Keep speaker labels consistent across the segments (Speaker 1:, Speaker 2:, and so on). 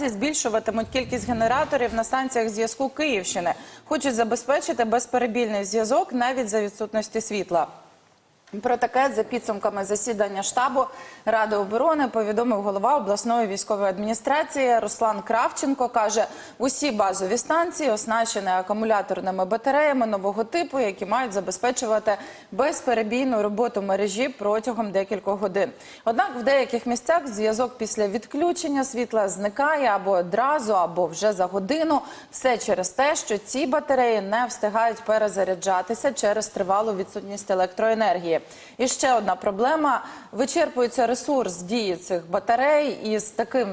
Speaker 1: Збільшуватимуть кількість генераторів на станціях зв'язку Київщини. Хочуть забезпечити безперебільний зв'язок навіть за відсутності світла. Про таке за підсумками засідання штабу Ради оборони повідомив голова обласної військової адміністрації Руслан Кравченко. каже, усі базові станції оснащені акумуляторними батареями нового типу, які мають забезпечувати безперебійну роботу мережі протягом декількох годин. Однак в деяких місцях зв'язок після відключення світла зникає або одразу, або вже за годину. Все через те, що ці батареї не встигають перезаряджатися через тривалу відсутність електроенергії. І ще одна проблема: вичерпується ресурс дії цих батарей, і з таким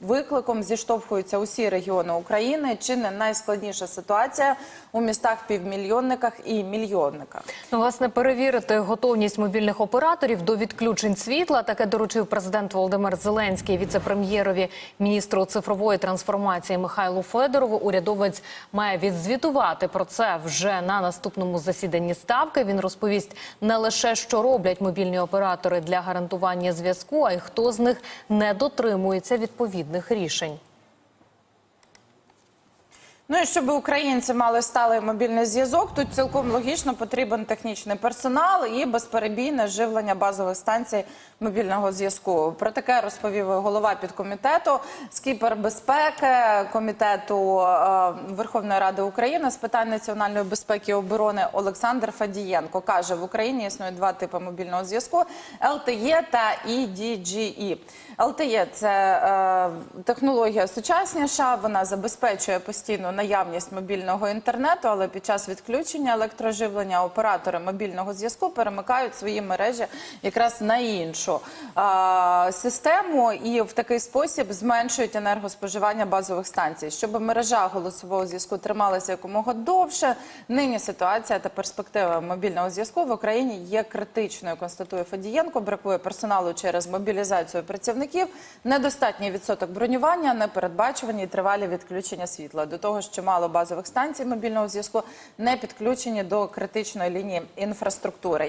Speaker 1: викликом зіштовхуються усі регіони України. Чи не найскладніша ситуація у містах півмільйонниках і мільйонниках?
Speaker 2: Ну, власне, перевірити готовність мобільних операторів до відключень світла. Таке доручив президент Володимир Зеленський віце-прем'єрові міністру цифрової трансформації Михайлу Федорову. Урядовець має відзвітувати про це вже на наступному засіданні ставки. Він розповість не лише що роблять мобільні оператори для гарантування зв'язку, а й хто з них не дотримується відповідних рішень.
Speaker 1: Ну і щоб українці мали сталий мобільний зв'язок, тут цілком логічно потрібен технічний персонал і безперебійне живлення базових станцій мобільного зв'язку. Про таке розповів голова підкомітету з кібербезпеки комітету е, Верховної Ради України з питань національної безпеки і оборони Олександр Фадієнко. каже, в Україні існує два типи мобільного зв'язку: LTE та EDGE. LTE – це е, технологія сучасніша. Вона забезпечує постійну наявність мобільного інтернету, але під час відключення електроживлення оператори мобільного зв'язку перемикають свої мережі якраз на іншу систему і в такий спосіб зменшують енергоспоживання базових станцій. Щоб мережа голосового зв'язку трималася якомога довше. Нині ситуація та перспектива мобільного зв'язку в Україні є критичною. Констатує Фадієнко. Бракує персоналу через мобілізацію працівників, недостатній відсоток бронювання, непередбачувані і тривалі відключення світла. До того ж, чимало базових станцій мобільного зв'язку не підключені до критичної лінії інфраструктури.